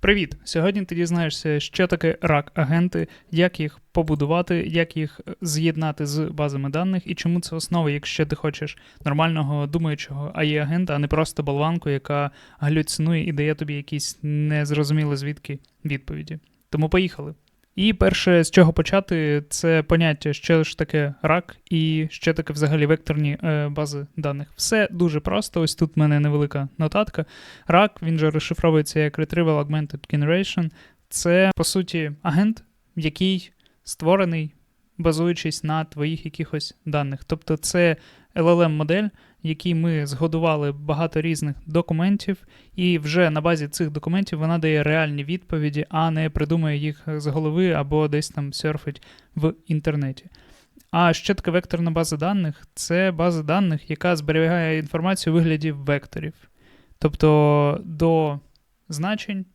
Привіт! Сьогодні ти дізнаєшся, що таке рак-агенти, як їх побудувати, як їх е, з'єднати з базами даних і чому це основа, якщо ти хочеш нормального думаючого ai агента а не просто болванку, яка галюцинує і дає тобі якісь незрозумілі звідки відповіді. Тому поїхали. І перше, з чого почати, це поняття, що ж таке рак і що таке взагалі векторні е, бази даних. Все дуже просто. Ось тут в мене невелика нотатка. Рак, він же розшифровується як Retrieval Augmented Generation. Це, по суті, агент, який створений, базуючись на твоїх якихось даних. Тобто це LLM-модель, якій ми згодували багато різних документів, і вже на базі цих документів вона дає реальні відповіді, а не придумує їх з голови або десь там серфить в інтернеті. А що таке векторна база даних? Це база даних, яка зберігає інформацію у вигляді векторів. Тобто до значень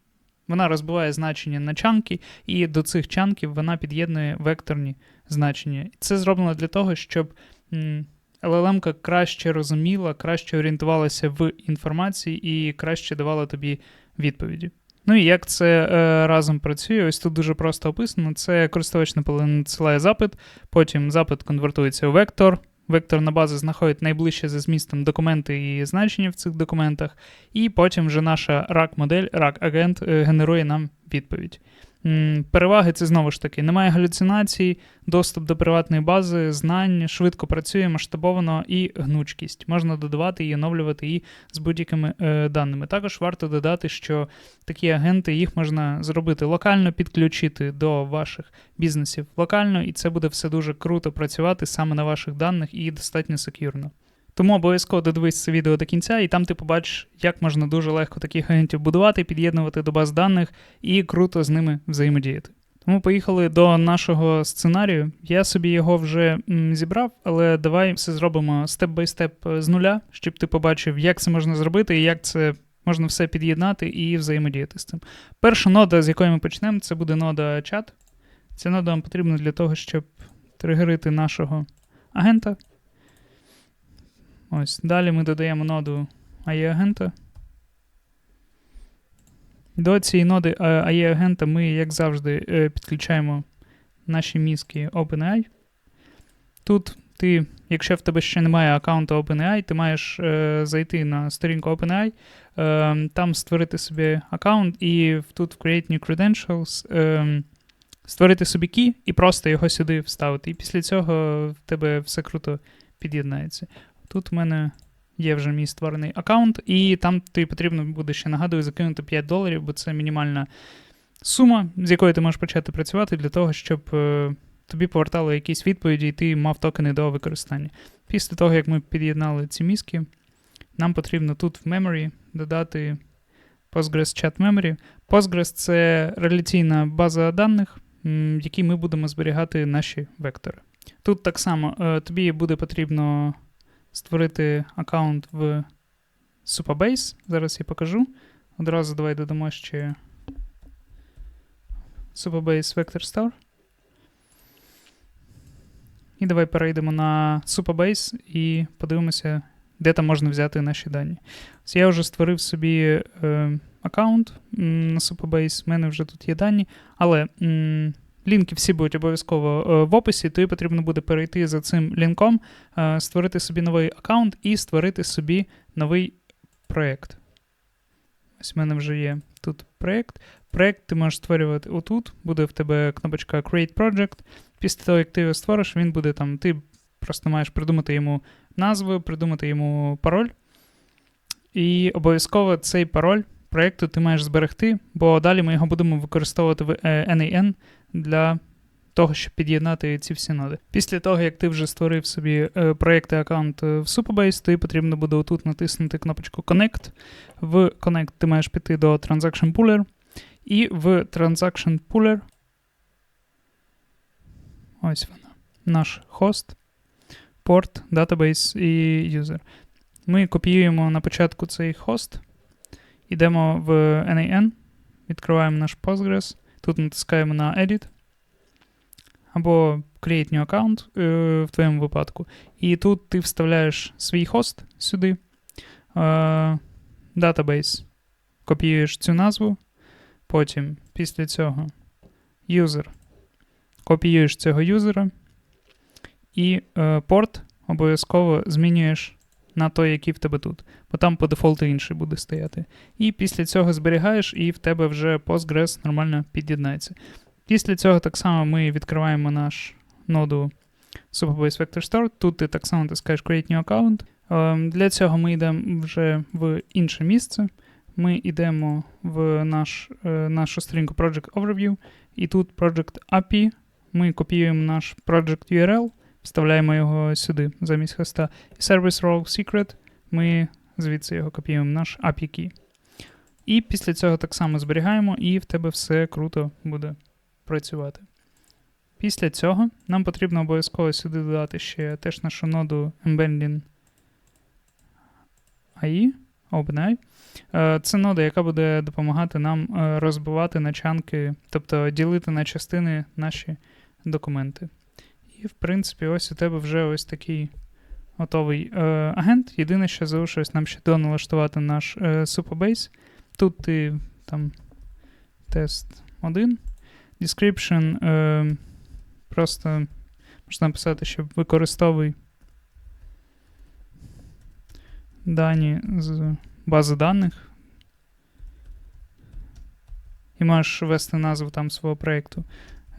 вона розбиває значення на чанки, і до цих чанків вона під'єднує векторні значення. Це зроблено для того, щоб LLM краще розуміла, краще орієнтувалася в інформації і краще давала тобі відповіді. Ну і як це е, разом працює, ось тут дуже просто описано. Це користувач надсилає запит, потім запит конвертується у вектор. Векторна база знаходить найближче за змістом документи і значення в цих документах, і потім вже наша RAC-модель, RAC-агент е, генерує нам відповідь. Переваги це знову ж таки, немає галюцинацій, доступ до приватної бази, знань, швидко працює, масштабовано і гнучкість. Можна додавати і оновлювати її з будь-якими е, даними. Також варто додати, що такі агенти їх можна зробити локально, підключити до ваших бізнесів локально, і це буде все дуже круто працювати саме на ваших даних і достатньо секюрно. Тому обов'язково додивись це відео до кінця, і там ти побачиш, як можна дуже легко таких агентів будувати, під'єднувати до баз даних і круто з ними взаємодіяти. Тому поїхали до нашого сценарію. Я собі його вже м, зібрав, але давай все зробимо степ-бай-степ з нуля, щоб ти побачив, як це можна зробити і як це можна все під'єднати і взаємодіяти з цим. Перша нода, з якої ми почнемо, це буде нода чат. Ця нода нам потрібна для того, щоб тригерити нашого агента. Ось. Далі ми додаємо ноду AI-агента. До цієї ноди AI-агента ми, як завжди, е, підключаємо наші мізки OpenAI. Тут ти, якщо в тебе ще немає аккаунту OpenAI, ти маєш е, зайти на сторінку OpenAI, е, там створити собі аккаунт, і тут в Create New Credentials е, створити собі кі і просто його сюди вставити. І після цього в тебе все круто під'єднається. Тут в мене є вже мій створений аккаунт, і там тобі потрібно буде ще нагадую закинути 5 доларів, бо це мінімальна сума, з якою ти можеш почати працювати для того, щоб е, тобі повертали якісь відповіді, і ти мав токени до використання. Після того, як ми під'єднали ці мізки, нам потрібно тут в memory додати Postgres Chat Memory. Postgres це реляційна база даних, в якій ми будемо зберігати наші вектори. Тут так само е, тобі буде потрібно створити аккаунт в Supabase. Зараз я покажу. Одразу давай додамо ще Supabase Vector Store. І давай перейдемо на Supabase і подивимося, де там можна взяти наші дані. Ось Я вже створив собі е, аккаунт на Supabase, в мене вже тут є дані, але. М Лінки всі будуть обов'язково е, в описі, тобі потрібно буде перейти за цим лінком, е, створити собі новий аккаунт і створити собі новий проєкт. Ось в мене вже є тут проєкт. Проєкт ти можеш створювати отут, буде в тебе кнопочка Create Project. Після того, як ти його створиш, він буде там. Ти просто маєш придумати йому назву, придумати йому пароль. І обов'язково цей пароль проєкту ти маєш зберегти, бо далі ми його будемо використовувати в NAN е, для того, щоб під'єднати ці всі ноди. Після того, як ти вже створив собі е, проєкт і аккаунт в Supabase, тобі потрібно буде отут натиснути кнопочку Connect. В Connect ти маєш піти до Transaction Pooler. І в Transaction Pooler. Ось вона. Наш хост, порт, database і user. Ми копіюємо на початку цей хост. Йдемо в NAN, відкриваємо наш Postgres. Тут натискаємо на Edit або Create New Account е, в твоєму випадку. І тут ти вставляєш свій хост сюди, е, Database, копіюєш цю назву, Потім, після цього, user. Копіюєш цього юзера. І е, порт обов'язково змінюєш на той, який в тебе тут. Бо там по дефолту інший буде стояти. І після цього зберігаєш, і в тебе вже Postgres нормально під'єднається. Після цього так само ми відкриваємо наш ноду Superbase Vector Store. Тут ти так само тискаєш Create New Account. Ем, Для цього ми йдемо вже в інше місце. Ми йдемо в наш, е, нашу сторінку Project Overview, і тут Project API. Ми копіюємо наш Project URL, вставляємо його сюди замість хоста. І Service Role Secret ми звідси його копіюємо, наш API key. І після цього так само зберігаємо, і в тебе все круто буде працювати. Після цього нам потрібно обов'язково сюди додати ще теж нашу ноду Embedding AI, OpenAI. Е, Це нода, яка буде допомагати нам е, розбивати на чанки, тобто ділити на частини наші документи. В принципі, ось у тебе вже ось такий готовий е, агент. Єдине, що залишилось нам ще доналаштувати наш е, Superbase. Тут ти там тест 1. Description е, просто можна написати, що використовуй дані з бази даних. І можеш ввести назву там свого проєкту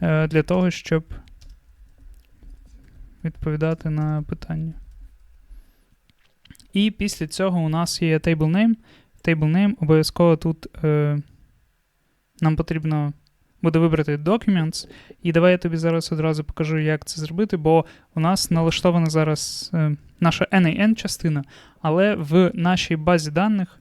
е, для того, щоб відповідати на питання. І після цього у нас є table name. Table name обов'язково тут е, нам потрібно буде вибрати Documents. І давай я тобі зараз одразу покажу, як це зробити, бо у нас налаштована зараз е, наша NAN частина, але в нашій базі даних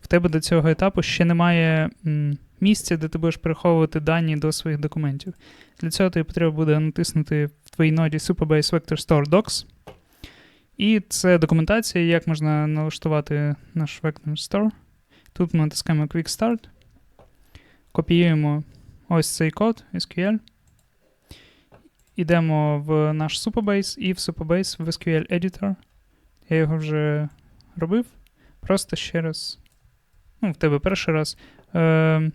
в тебе до цього етапу ще немає м, місця, де ти будеш переховувати дані до своїх документів. Для цього тобі потрібно буде натиснути в твоїй ноді Superbase Vector Store Docs. І це документація, як можна налаштувати наш Vector Store. Тут ми натискаємо Quick Start, копіюємо ось цей код SQL. Ідемо в наш Superbase і в Superbase в SQL Editor. Я його вже робив. Просто ще раз. Ну, в тебе перший раз. Е,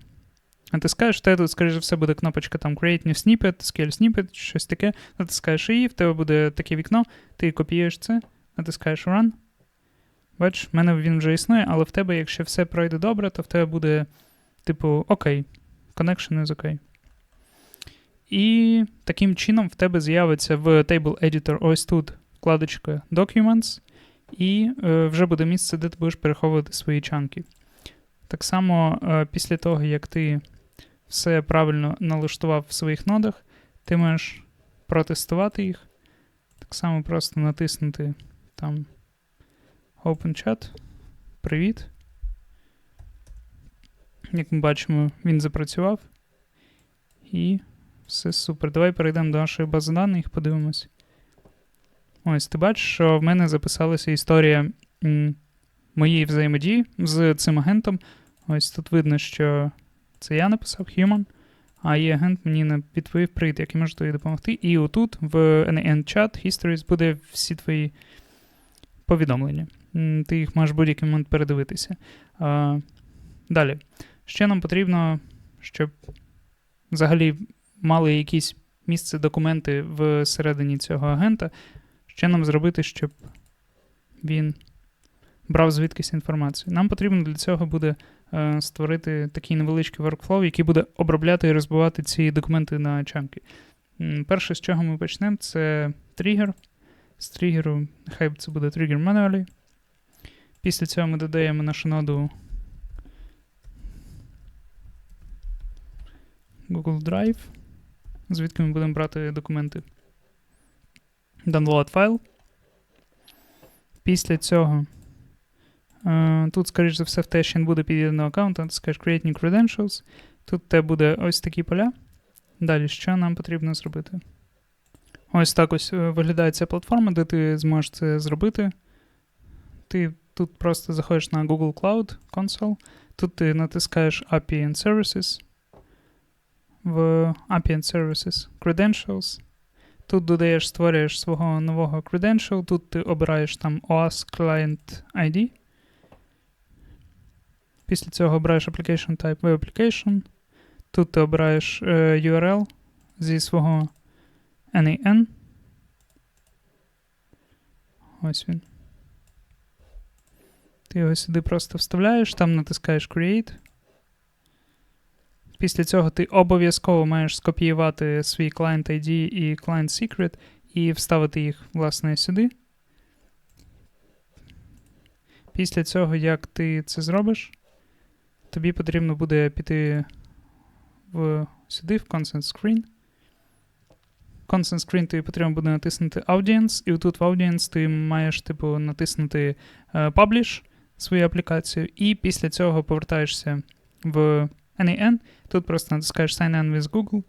Натискаєш, тебе тут, скоріш за все, буде кнопочка там Create New Snippet, SQL Snippet, щось таке. Натискаєш її, в тебе буде таке вікно, ти копіюєш це, натискаєш Run. Бачиш, в мене він вже існує, але в тебе, якщо все пройде добре, то в тебе буде, типу, окей. Connection is OK. І таким чином в тебе з'явиться в Table Editor ось тут вкладочка Documents, і е, вже буде місце, де ти будеш переховувати свої чанки. Так само, е, після того, як ти все правильно налаштував в своїх нодах, ти можеш протестувати їх. Так само просто натиснути там Open Chat. Привіт. Як ми бачимо, він запрацював. І все супер. Давай перейдемо до нашої бази даних, подивимось. Ось, ти бачиш, що в мене записалася історія моєї взаємодії з цим агентом. Ось тут видно, що це я написав Human, а є агент мені не відповів привіт, як я можу тобі допомогти. І отут в NN Chat Histories буде всі твої повідомлення. Ти їх можеш будь-який момент передивитися. А, Далі. Ще нам потрібно, щоб взагалі мали якісь місце документи всередині цього агента. Що нам зробити, щоб він брав звідкись інформацію? Нам потрібно для цього буде створити такий невеличкий workflow, який буде обробляти і розбивати ці документи на чанки. Перше, з чого ми почнемо, це тригер. З тригеру, нехай це буде тригер manually. Після цього ми додаємо нашу ноду Google Drive, звідки ми будемо брати документи. Download файл. Після цього е, тут, скоріш за все, в те, що не буде під'єднаного аккаунту, ти скажеш Create New Credentials. Тут тебе буде ось такі поля. Далі, що нам потрібно зробити? Ось так ось е, виглядає ця платформа, де ти зможеш це зробити. Ти тут просто заходиш на Google Cloud Console. Тут ти натискаєш API and Services в API and Services Credentials. Тут додаєш, створюєш свого нового credential, тут ти обираєш там OAuth Client ID. Після цього обираєш Application Type Web Application. Тут ти обираєш е, URL зі свого NAN. Ось він. Ти його сюди просто вставляєш, там натискаєш Create. Після цього ти обов'язково маєш скопіювати свій client ID і client secret і вставити їх, власне, сюди. Після цього, як ти це зробиш, тобі потрібно буде піти в, сюди, в Consent Screen. Consent Screen тобі потрібно буде натиснути Audience, і тут в Audience ти маєш, типу, натиснути е, Publish свою аплікацію, і після цього повертаєшся в NAN. Тут просто натискаєш Sign in with Google,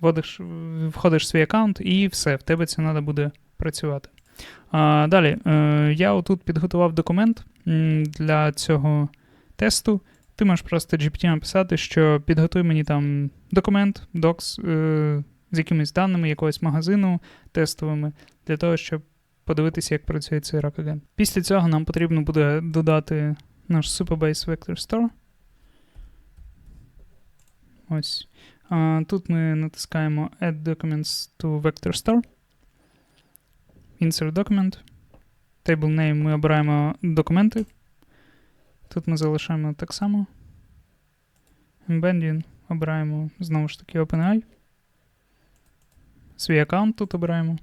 вводиш, входиш в свій аккаунт, і все, в тебе це треба буде працювати. А, далі, е, я отут підготував документ для цього тесту. Ти можеш просто GPT написати, що підготуй мені там документ, докс е, з якимись даними якогось магазину тестовими, для того, щоб подивитися, як працює цей рак-агент. Після цього нам потрібно буде додати наш Superbase Vector Store. Ось. А, тут ми натискаємо Add Documents to Vector Store. Insert Document. Table Name ми обираємо документи. Тут ми залишаємо так само. Embedding обираємо знову ж таки OpenAI. Свій аккаунт тут обираємо.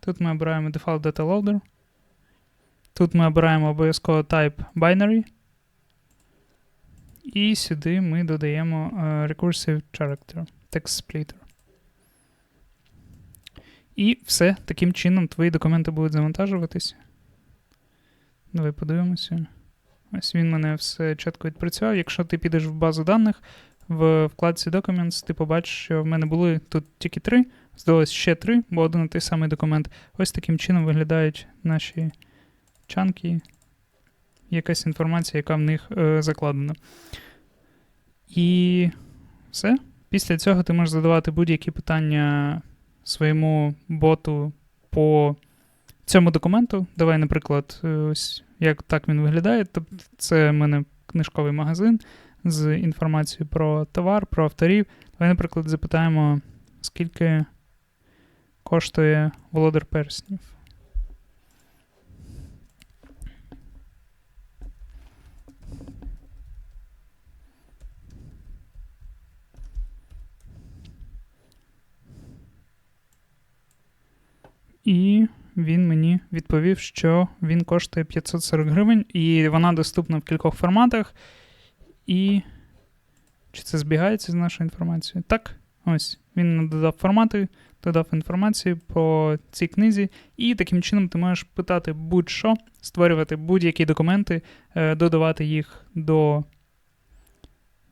Тут ми обираємо Default Data Loader. Тут ми обираємо обов'язково Type Binary. І сюди ми додаємо е, Recursive Character Text Splitter. І все. Таким чином твої документи будуть завантажуватися. Давай подивимося. Ось він мене все чітко відпрацював. Якщо ти підеш в базу даних, в вкладці Documents, ти побачиш, що в мене були тут тільки три, здалось ще три, бо один і той самий документ. Ось таким чином виглядають наші чанки, якась інформація, яка в них е, закладена. І все. Після цього ти можеш задавати будь-які питання своєму боту по цьому документу. Давай, наприклад, е, ось як так він виглядає. Тобто це в мене книжковий магазин з інформацією про товар, про авторів. Давай, наприклад, запитаємо, скільки коштує володар перснів. І він мені відповів, що він коштує 540 гривень, і вона доступна в кількох форматах. І. Чи це збігається з нашою інформацією? Так, ось. Він додав формати, додав інформацію по цій книзі, і таким чином ти можеш питати будь-що, створювати будь-які документи, е, додавати їх до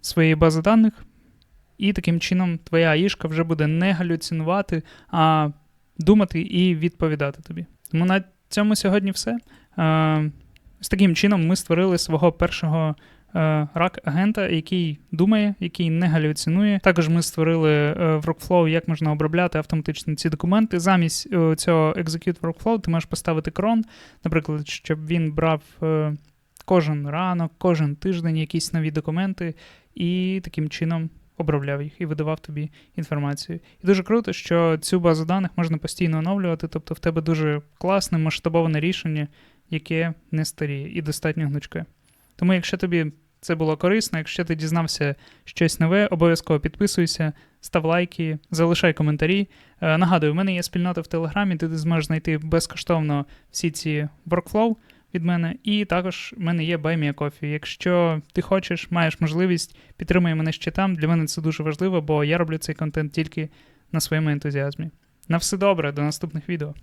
своєї бази даних. І таким чином твоя аїшка вже буде не галюцинувати, а думати і відповідати тобі. Тому на цьому сьогодні все. Е, з таким чином ми створили свого першого е, рак-агента, який думає, який не галюцинує. Також ми створили е, workflow, як можна обробляти автоматично ці документи. Замість цього execute workflow ти можеш поставити крон, наприклад, щоб він брав кожен ранок, кожен тиждень якісь нові документи, і таким чином обробляв їх і видавав тобі інформацію. І дуже круто, що цю базу даних можна постійно оновлювати, тобто в тебе дуже класне масштабоване рішення, яке не старіє і достатньо гнучке. Тому, якщо тобі це було корисно, якщо ти дізнався щось нове, обов'язково підписуйся, став лайки, залишай коментарі. Е, Нагадую, в мене є спільнота в Телеграмі, де ти зможеш знайти безкоштовно всі ці workflow від мене. І також в мене є Баймія кофі. Якщо ти хочеш, маєш можливість, підтримай мене ще там. Для мене це дуже важливо, бо я роблю цей контент тільки на своєму ентузіазмі. На все добре, до наступних відео.